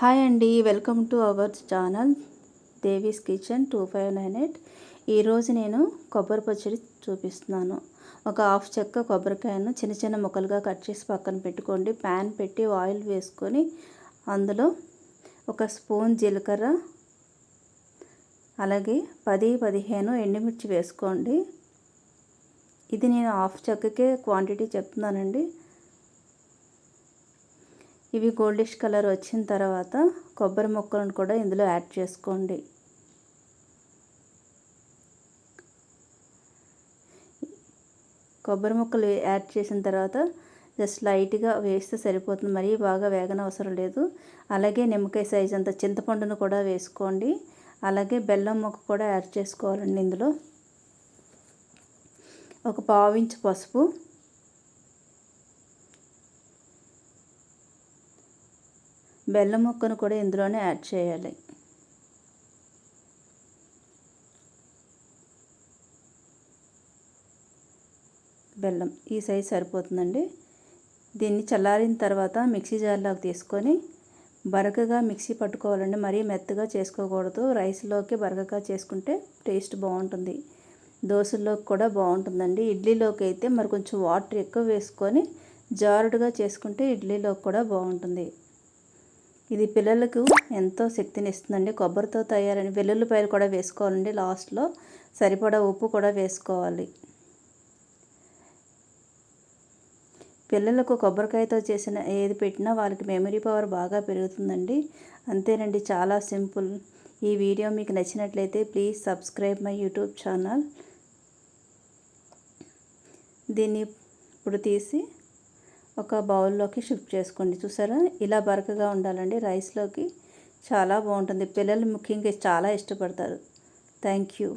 Hi అండి welcome to our channel Devi's kitchen two five nine eight. ఈరోజు నేను కొబ్బరి పచ్చడి చూపిస్తున్నాను. ఒక హాఫ్ చెక్క కొబ్బరికాయను చిన్న చిన్న ముక్కలుగా కట్ చేసి పక్కన పెట్టుకోండి. ప్యాన్ పెట్టి ఆయిల్ వేసుకొని అందులో ఒక స్పూన్ జీలకర్ర అలాగే పది పదిహేను ఎండుమిర్చి వేసుకోండి. ఇది నేను హాఫ్ చెక్కకే క్వాంటిటీ చెప్తున్నానండి. ఇవి గోల్డిష్ కలర్ వచ్చిన తర్వాత కొబ్బరి ముక్కలను కూడా ఇందులో యాడ్ చేసుకోండి. కొబ్బరి ముక్కలు యాడ్ చేసిన తర్వాత జస్ట్ లైట్గా వేస్తే సరిపోతుంది. మరీ బాగా వేగన అవసరం లేదు. అలాగే నిమ్మకాయ సైజ్ అంత చింతపండును కూడా వేసుకోండి. అలాగే బెల్లం ముక్క కూడా యాడ్ చేసుకోవాలండి ఇందులో. ఒక పావించి పసుపు. బెల్లం ముక్కను కూడా ఇందులోనే యాడ్ చేయాలి. బెల్లం ఈ సైజ్ సరిపోతుందండి. దీన్ని చల్లారిన తర్వాత మిక్సీ జార్లోకి తీసుకొని బరకగా మిక్సీ పట్టుకోవాలండి. మరీ మెత్తగా చేసుకోకూడదు. రైస్లోకి బరకగా చేసుకుంటే టేస్ట్ బాగుంటుంది. దోశల్లోకి కూడా బాగుంటుందండి. ఇడ్లీలోకి అయితే మరి కొంచెం వాటర్ ఎక్కువ వేసుకొని జారుడుగా చేసుకుంటే ఇడ్లీలోకి కూడా బాగుంటుంది. ఇది పిల్లలకు ఎంతో శక్తిని ఇస్తుందండి కొబ్బరితో తయారైన వెల్లుల్లిపాయలు కూడా వేసుకోవాలండి. లాస్ట్లో సరిపడా ఉప్పు కూడా వేసుకోవాలి. పిల్లలకు కొబ్బరికాయతో చేసిన ఏది పెట్టినా వాళ్ళకి మెమరీ పవర్ బాగా పెరుగుతుందండి. అంతేనండి చాలా సింపుల్. ఈ వీడియో మీకు నచ్చినట్లయితే please subscribe my YouTube channel. దీన్ని ఇప్పుడు తీసి ఒక బౌల్లోకి షిఫ్ట్ చేసుకోండి. చూసారా? ఇలా బరకగా ఉండాలండి. రైస్లోకి చాలా బాగుంటుంది. పిల్లలు ముఖ్యంగా చాలా ఇష్టపడతారు. Thank you.